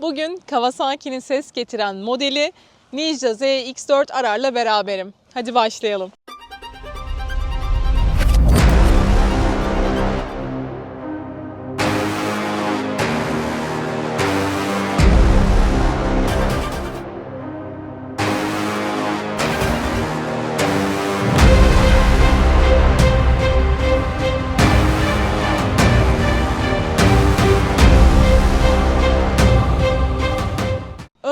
Bugün Kawasaki'nin ses getiren modeli Ninja ZX4 Arar'la beraberim. Hadi başlayalım.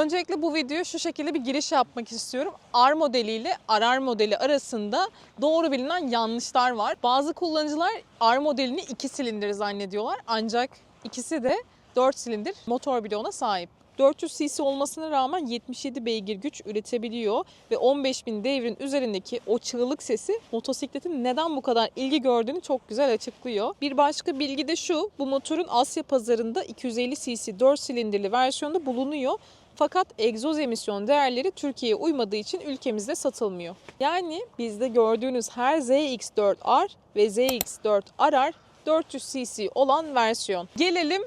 Öncelikle bu videoya şu şekilde bir giriş yapmak istiyorum. R modeliyle Arar modeli arasında doğru bilinen yanlışlar var. Bazı kullanıcılar R modelini 2 silindir zannediyorlar. Ancak ikisi de 4 silindir motor bloğuna sahip. 400 cc olmasına rağmen 77 beygir güç üretebiliyor ve 15.000 devrin üzerindeki o çığlık sesi motosikletin neden bu kadar ilgi gördüğünü çok güzel açıklıyor. Bir başka bilgi de şu, bu motorun Asya pazarında 250 cc 4 silindirli versiyonda bulunuyor. Fakat egzoz emisyon değerleri Türkiye'ye uymadığı için ülkemizde satılmıyor. Yani bizde gördüğünüz her ZX4R ve ZX4RR 400 cc olan versiyon. Gelelim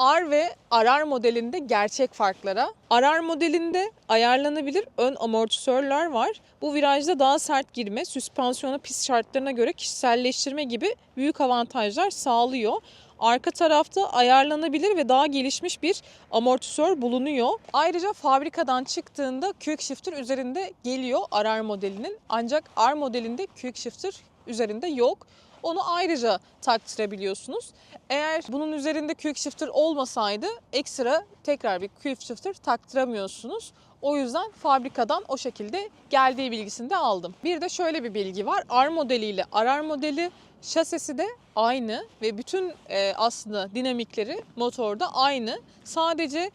R ve Arar modelinde gerçek farklara. Arar modelinde ayarlanabilir ön amortisörler var. Bu virajda daha sert girme, süspansiyona pist şartlarına göre kişiselleştirme gibi büyük avantajlar sağlıyor. Arka tarafta ayarlanabilir ve daha gelişmiş bir amortisör bulunuyor. Ayrıca fabrikadan çıktığında quick shifter üzerinde geliyor Arar modelinin. Ancak R modelinde quick shifter üzerinde yok. Onu ayrıca taktırabiliyorsunuz. Eğer bunun üzerinde quick shifter olmasaydı ekstra tekrar bir quick shifter taktıramıyorsunuz. O yüzden fabrikadan o şekilde geldiği bilgisini de aldım. Bir de şöyle bir bilgi var. R modeliyle RR modeli şasisi de aynı ve bütün e, aslında dinamikleri motorda aynı. Sadece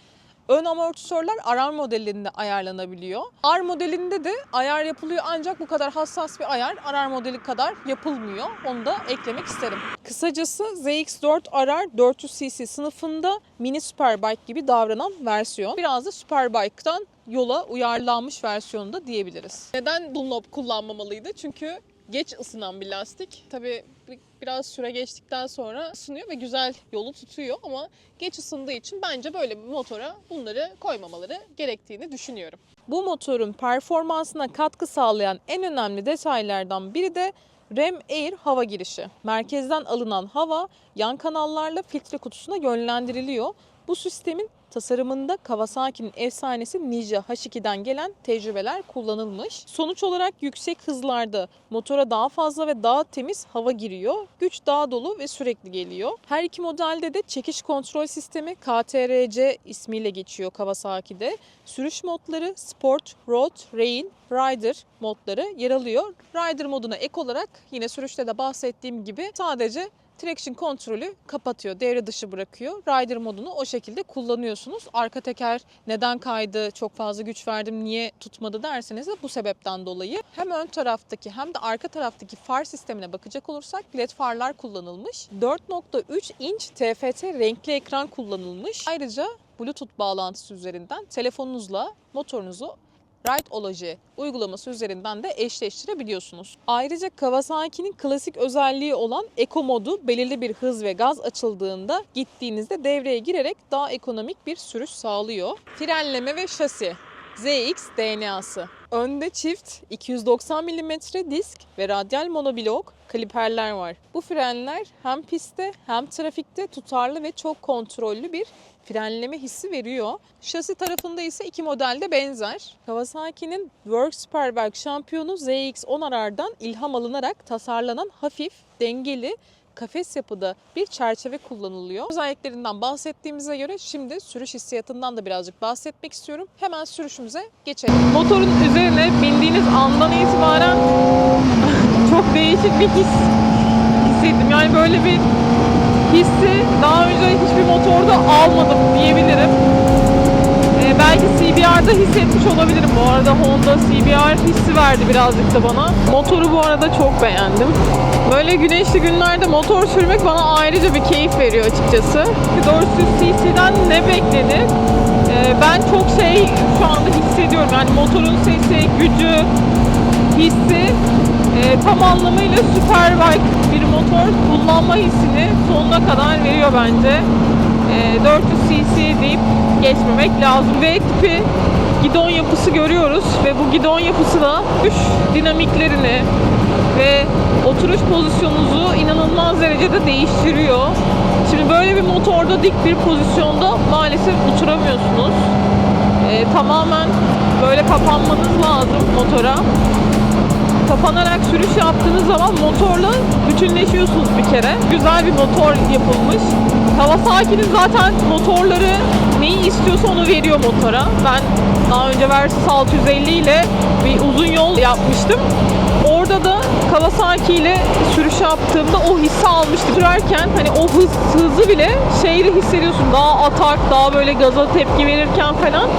Ön amortisörler RR modelinde ayarlanabiliyor. R modelinde de ayar yapılıyor ancak bu kadar hassas bir ayar RR modeli kadar yapılmıyor. Onu da eklemek isterim. Kısacası ZX4 RR 400 cc sınıfında mini superbike gibi davranan versiyon. Biraz da superbike'dan yola uyarlanmış versiyonu da diyebiliriz. Neden Dunlop kullanmamalıydı? Çünkü geç ısınan bir lastik. Tabii bir- biraz süre geçtikten sonra ısınıyor ve güzel yolu tutuyor ama geç ısındığı için bence böyle bir motora bunları koymamaları gerektiğini düşünüyorum. Bu motorun performansına katkı sağlayan en önemli detaylardan biri de Rem Air hava girişi. Merkezden alınan hava yan kanallarla filtre kutusuna yönlendiriliyor. Bu sistemin tasarımında Kawasaki'nin efsanesi Ninja H2'den gelen tecrübeler kullanılmış. Sonuç olarak yüksek hızlarda motora daha fazla ve daha temiz hava giriyor. Güç daha dolu ve sürekli geliyor. Her iki modelde de çekiş kontrol sistemi KTRC ismiyle geçiyor Kawasaki'de. Sürüş modları Sport, Road, Rain, Rider modları yer alıyor. Rider moduna ek olarak yine sürüşte de bahsettiğim gibi sadece traction kontrolü kapatıyor, devre dışı bırakıyor. Rider modunu o şekilde kullanıyorsunuz. Arka teker neden kaydı, çok fazla güç verdim, niye tutmadı derseniz de bu sebepten dolayı hem ön taraftaki hem de arka taraftaki far sistemine bakacak olursak led farlar kullanılmış. 4.3 inç TFT renkli ekran kullanılmış. Ayrıca Bluetooth bağlantısı üzerinden telefonunuzla motorunuzu Rideology uygulaması üzerinden de eşleştirebiliyorsunuz. Ayrıca Kawasaki'nin klasik özelliği olan Eco modu belirli bir hız ve gaz açıldığında gittiğinizde devreye girerek daha ekonomik bir sürüş sağlıyor. Frenleme ve şasi ZX DNA'sı. Önde çift 290 mm disk ve radyal monoblok kaliperler var. Bu frenler hem pistte hem trafikte tutarlı ve çok kontrollü bir frenleme hissi veriyor. Şasi tarafında ise iki modelde benzer. Kawasaki'nin Work Superbike şampiyonu ZX-10RR'dan ilham alınarak tasarlanan hafif, dengeli, kafes yapıda bir çerçeve kullanılıyor. Özelliklerinden bahsettiğimize göre şimdi sürüş hissiyatından da birazcık bahsetmek istiyorum. Hemen sürüşümüze geçelim. Motorun üzerine bindiğiniz andan itibaren çok değişik bir his hissettim. Yani böyle bir hissi daha önce hiçbir motorda almadım diyebilirim. Belki CBR'da hissetmiş olabilirim bu arada. Honda CBR hissi verdi birazcık da bana. Motoru bu arada çok beğendim. Böyle güneşli günlerde motor sürmek bana ayrıca bir keyif veriyor açıkçası. 400 cc'den ne beklenir? Ee, ben çok şey şu anda hissediyorum. Yani motorun sesi, gücü, hissi e, tam anlamıyla superbike bir motor kullanma hissini sonuna kadar veriyor bence. E, 400 cc deyip geçmemek lazım. V tipi gidon yapısı görüyoruz ve bu gidon yapısı da düş dinamiklerini ve oturuş pozisyonunuzu inanılmaz derecede değiştiriyor. Şimdi böyle bir motorda dik bir pozisyonda maalesef oturamıyorsunuz. Ee, tamamen böyle kapanmanız lazım motora. Kapanarak sürüş yaptığınız zaman motorla bütünleşiyorsunuz bir kere. Güzel bir motor yapılmış. Kawasaki'nin zaten motorları neyi istiyorsa onu veriyor motora. Ben daha önce Versys 650 ile bir uzun yol yapmıştım. Orada da Kawasaki ile sürüş yaptığımda o hissi almıştım. Sürerken hani o hız, hızı bile şeyle hissediyorsun. Daha atak, daha böyle gaza tepki verirken falan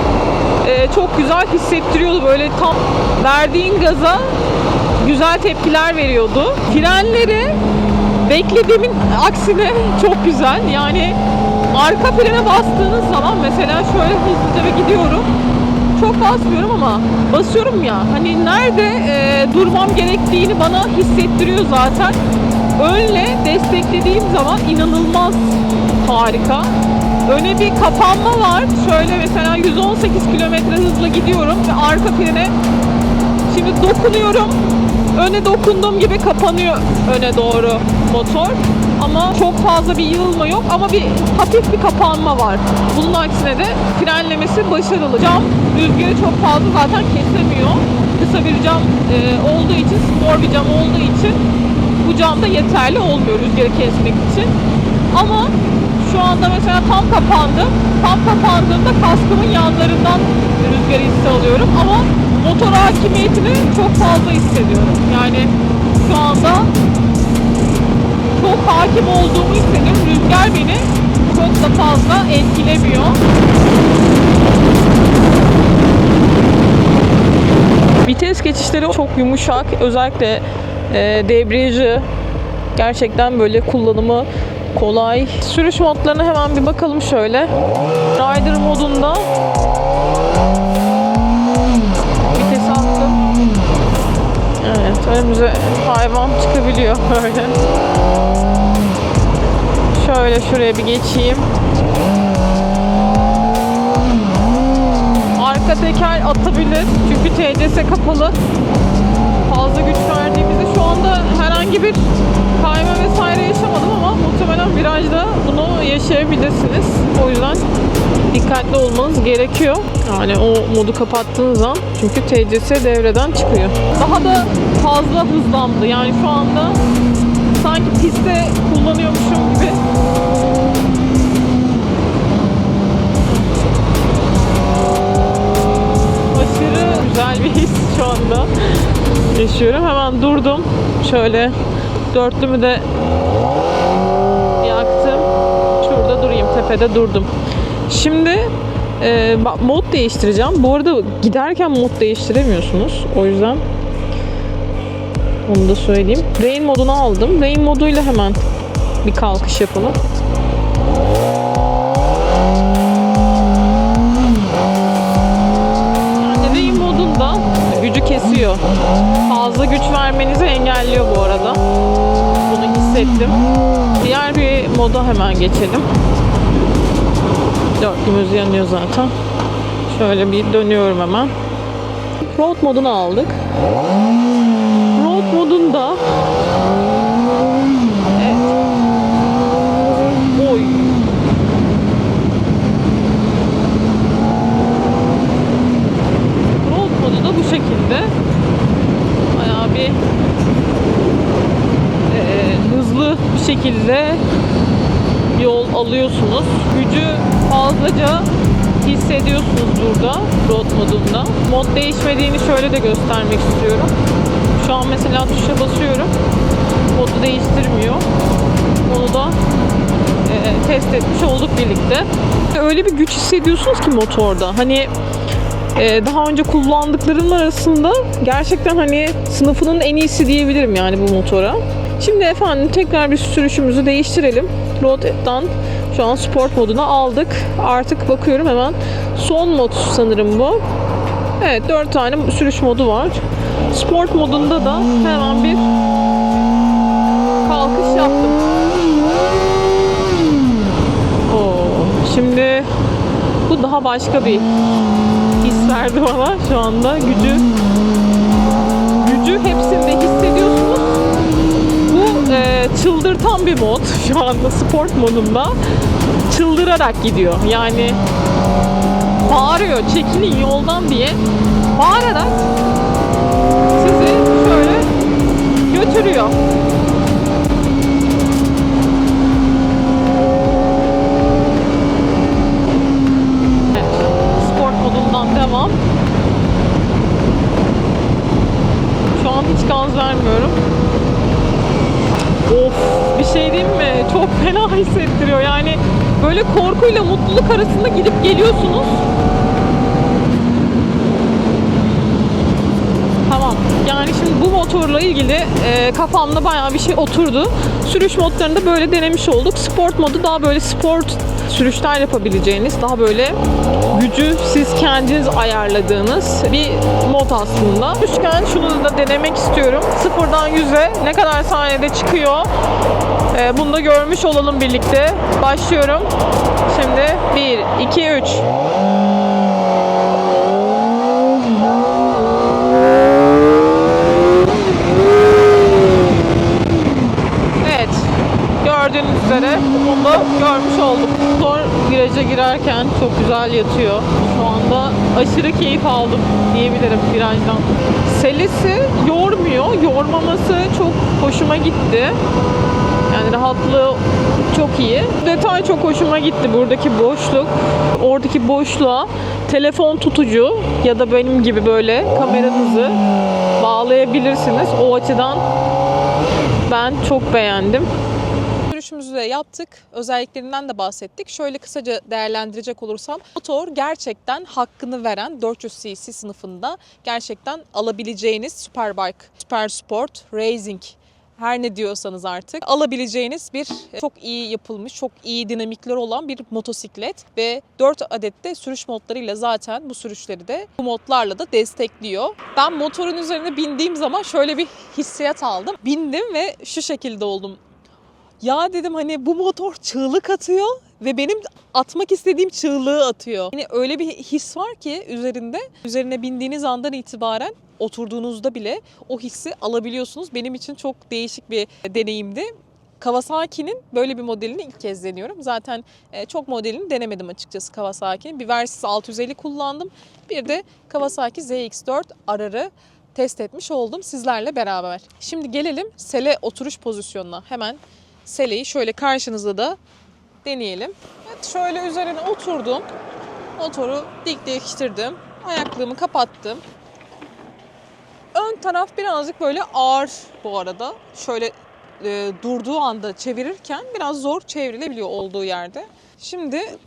e, çok güzel hissettiriyordu. Böyle tam verdiğin gaza güzel tepkiler veriyordu. Frenleri beklediğimin aksine çok güzel. Yani arka frene bastığınız zaman mesela şöyle hızlıca bir gidiyorum. Çok basmıyorum ama basıyorum ya. Hani nerede e, durmam gerektiğini bana hissettiriyor zaten. Önle desteklediğim zaman inanılmaz harika. Öne bir kapanma var. Şöyle mesela 118 kilometre hızla gidiyorum ve arka frene Şimdi dokunuyorum. Öne dokunduğum gibi kapanıyor öne doğru motor. Ama çok fazla bir yığılma yok ama bir hafif bir kapanma var. Bunun aksine de frenlemesi başarılı. Cam rüzgarı çok fazla zaten kesemiyor. Kısa bir cam e, olduğu için, spor bir cam olduğu için bu cam da yeterli olmuyor rüzgarı kesmek için. Ama şu anda mesela tam kapandı. Tam kapandığımda kaskımın yanlarından rüzgar hissi alıyorum ama motor hakimiyetini çok fazla hissediyorum. Yani şu anda çok hakim olduğumu hissediyorum. Rüzgar beni çok da fazla etkilemiyor. Vites geçişleri çok yumuşak. Özellikle e, debriyajı gerçekten böyle kullanımı kolay. Sürüş modlarına hemen bir bakalım şöyle. Rider modunda vites attım. Evet, önümüze hayvan çıkabiliyor böyle. Şöyle şuraya bir geçeyim. Arka teker atabilir. Çünkü TCS kapalı. Fazla güç verdiğimizde şu anda herhangi bir kayma vesaire yaşamadım ama muhtemelen virajda bunu yaşayabilirsiniz. O yüzden dikkatli olmanız gerekiyor. Yani o modu kapattığınız an çünkü TCS devreden çıkıyor. Daha da fazla hızlandı. Yani şu anda sanki pistte kullanıyormuşum gibi aşırı güzel bir his şu anda yaşıyorum. Hemen durdum. Şöyle dörtlümü de yaktım. Şurada durayım. Tepede durdum. Şimdi e, mod değiştireceğim. Bu arada giderken mod değiştiremiyorsunuz. O yüzden onu da söyleyeyim. Rain modunu aldım. Rain moduyla hemen bir kalkış yapalım. Yani rain modunda gücü kesiyor. Fazla güç vermenizi engelliyor bu arada. Bunu hissettim. Diğer bir moda hemen geçelim. Dörtlümüz yanıyor zaten. Şöyle bir dönüyorum hemen. Road modunu aldık. Road modunda. Road modu bu şekilde. Bayağı bir eee, hızlı bir şekilde yol alıyorsunuz. Gücü fazlaca hissediyorsunuz burada road modunda. Mod değişmediğini şöyle de göstermek istiyorum. Şu an mesela tuşa basıyorum. Modu değiştirmiyor. Onu da e, test etmiş olduk birlikte. Öyle bir güç hissediyorsunuz ki motorda. Hani e, daha önce kullandıklarım arasında gerçekten hani sınıfının en iyisi diyebilirim yani bu motora. Şimdi efendim tekrar bir sürüşümüzü değiştirelim. Road'dan şu an sport moduna aldık. Artık bakıyorum hemen son mod sanırım bu. Evet 4 tane sürüş modu var. Sport modunda da hemen bir kalkış yaptım. Oo. Şimdi bu daha başka bir his verdi bana şu anda gücü. Gücü e, çıldırtan bir mod şu anda sport modunda. Çıldırarak gidiyor. Yani bağırıyor çekilin yoldan diye bağırarak sizi şöyle götürüyor. Sport modundan devam. Şu an hiç gaz vermiyorum. Of bir şey diyeyim mi? Çok fena hissettiriyor. Yani böyle korkuyla mutluluk arasında gidip geliyorsunuz. Tamam. Yani şimdi bu motorla ilgili e, kafamda bayağı bir şey oturdu. Sürüş modlarını da böyle denemiş olduk. Sport modu daha böyle sport sürüşler yapabileceğiniz, daha böyle gücü siz kendiniz ayarladığınız bir mod aslında. Üçgen şunu da denemek istiyorum. Sıfırdan 100'e ne kadar saniyede çıkıyor? E, bunu da görmüş olalım birlikte. Başlıyorum. Şimdi 1, 2, 3. Evet. Gördüğünüz üzere bunu da görmüş olduk. Motor viraja girerken çok güzel yatıyor. Şu anda aşırı keyif aldım diyebilirim virajdan. Selesi yormuyor. Yormaması çok hoşuma gitti. Yani rahatlığı çok iyi. Detay çok hoşuma gitti buradaki boşluk. Oradaki boşluğa telefon tutucu ya da benim gibi böyle kameranızı bağlayabilirsiniz. O açıdan ben çok beğendim. Sürüşümüzü de yaptık. Özelliklerinden de bahsettik. Şöyle kısaca değerlendirecek olursam motor gerçekten hakkını veren 400 cc sınıfında gerçekten alabileceğiniz Superbike, Super Sport, Racing her ne diyorsanız artık alabileceğiniz bir çok iyi yapılmış, çok iyi dinamikleri olan bir motosiklet ve 4 adet de sürüş modlarıyla zaten bu sürüşleri de bu modlarla da destekliyor. Ben motorun üzerine bindiğim zaman şöyle bir hissiyat aldım. Bindim ve şu şekilde oldum. Ya dedim hani bu motor çığlık atıyor ve benim atmak istediğim çığlığı atıyor. Yani öyle bir his var ki üzerinde. Üzerine bindiğiniz andan itibaren oturduğunuzda bile o hissi alabiliyorsunuz. Benim için çok değişik bir deneyimdi. Kawasaki'nin böyle bir modelini ilk kez deniyorum. Zaten e, çok modelini denemedim açıkçası Kawasaki'nin. Bir Versys 650 kullandım. Bir de Kawasaki ZX4 Arar'ı test etmiş oldum sizlerle beraber. Şimdi gelelim sele oturuş pozisyonuna. Hemen seleyi şöyle karşınızda da deneyelim. Evet şöyle üzerine oturdum. Motoru dikleştirdim. Ayaklığımı kapattım. Ön taraf birazcık böyle ağır bu arada. Şöyle e, durduğu anda çevirirken biraz zor çevrilebiliyor olduğu yerde. Şimdi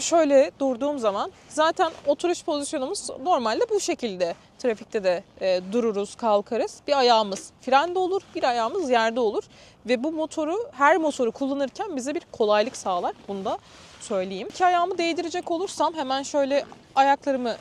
şöyle durduğum zaman zaten oturuş pozisyonumuz normalde bu şekilde. Trafikte de e, dururuz, kalkarız. Bir ayağımız frende olur, bir ayağımız yerde olur. Ve bu motoru, her motoru kullanırken bize bir kolaylık sağlar. Bunu da söyleyeyim. İki ayağımı değdirecek olursam hemen şöyle ayaklarımı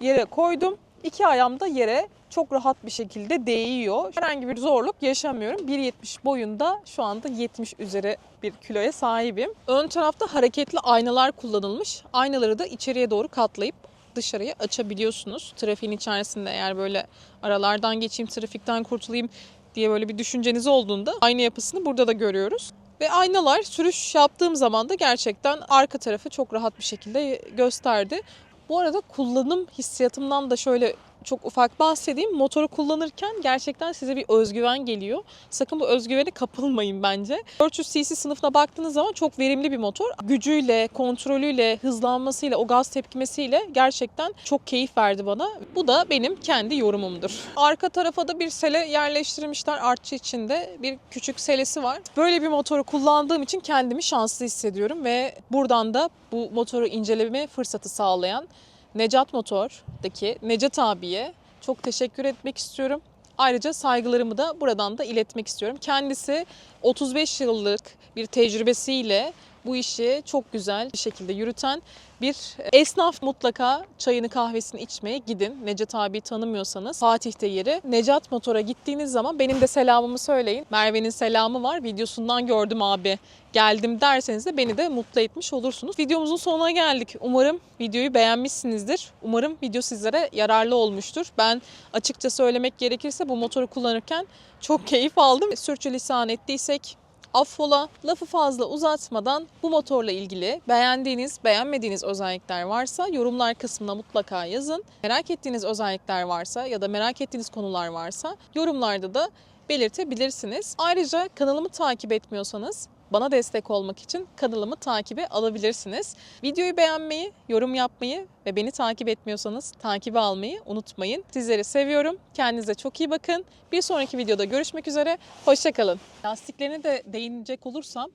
yere koydum. İki ayağım da yere çok rahat bir şekilde değiyor. Herhangi bir zorluk yaşamıyorum. 1.70 boyunda şu anda 70 üzeri bir kiloya sahibim. Ön tarafta hareketli aynalar kullanılmış. Aynaları da içeriye doğru katlayıp dışarıya açabiliyorsunuz. Trafiğin içerisinde eğer böyle aralardan geçeyim, trafikten kurtulayım diye böyle bir düşünceniz olduğunda ayna yapısını burada da görüyoruz. Ve aynalar sürüş yaptığım zaman da gerçekten arka tarafı çok rahat bir şekilde gösterdi. Bu arada kullanım hissiyatımdan da şöyle çok ufak bahsedeyim. Motoru kullanırken gerçekten size bir özgüven geliyor. Sakın bu özgüvene kapılmayın bence. 400 cc sınıfına baktığınız zaman çok verimli bir motor. Gücüyle, kontrolüyle, hızlanmasıyla, o gaz tepkimesiyle gerçekten çok keyif verdi bana. Bu da benim kendi yorumumdur. Arka tarafa da bir sele yerleştirmişler. Artçı içinde bir küçük selesi var. Böyle bir motoru kullandığım için kendimi şanslı hissediyorum ve buradan da bu motoru inceleme fırsatı sağlayan Necat Motor'daki Necat abiye çok teşekkür etmek istiyorum. Ayrıca saygılarımı da buradan da iletmek istiyorum. Kendisi 35 yıllık bir tecrübesiyle bu işi çok güzel bir şekilde yürüten bir esnaf mutlaka çayını kahvesini içmeye gidin. Necat abi tanımıyorsanız Fatih'te yeri. Necat Motor'a gittiğiniz zaman benim de selamımı söyleyin. Merve'nin selamı var. Videosundan gördüm abi. Geldim derseniz de beni de mutlu etmiş olursunuz. Videomuzun sonuna geldik. Umarım videoyu beğenmişsinizdir. Umarım video sizlere yararlı olmuştur. Ben açıkça söylemek gerekirse bu motoru kullanırken çok keyif aldım. Sürçülisan ettiysek affola. Lafı fazla uzatmadan bu motorla ilgili beğendiğiniz, beğenmediğiniz özellikler varsa yorumlar kısmına mutlaka yazın. Merak ettiğiniz özellikler varsa ya da merak ettiğiniz konular varsa yorumlarda da belirtebilirsiniz. Ayrıca kanalımı takip etmiyorsanız bana destek olmak için kanalımı takibe alabilirsiniz. Videoyu beğenmeyi, yorum yapmayı ve beni takip etmiyorsanız takibe almayı unutmayın. Sizleri seviyorum. Kendinize çok iyi bakın. Bir sonraki videoda görüşmek üzere. Hoşçakalın. Lastiklerine de değinecek olursam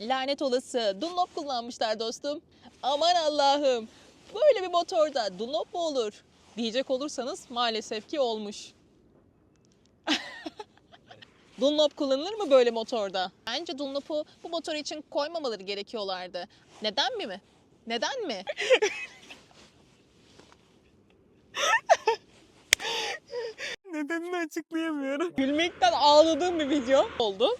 lanet olası Dunlop kullanmışlar dostum. Aman Allah'ım. Böyle bir motorda Dunlop mu olur? Diyecek olursanız maalesef ki olmuş. Dunlop kullanılır mı böyle motorda? Bence Dunlop'u bu motor için koymamaları gerekiyorlardı. Neden mi mi? Neden mi? Nedenini açıklayamıyorum. Gülmekten ağladığım bir video oldu.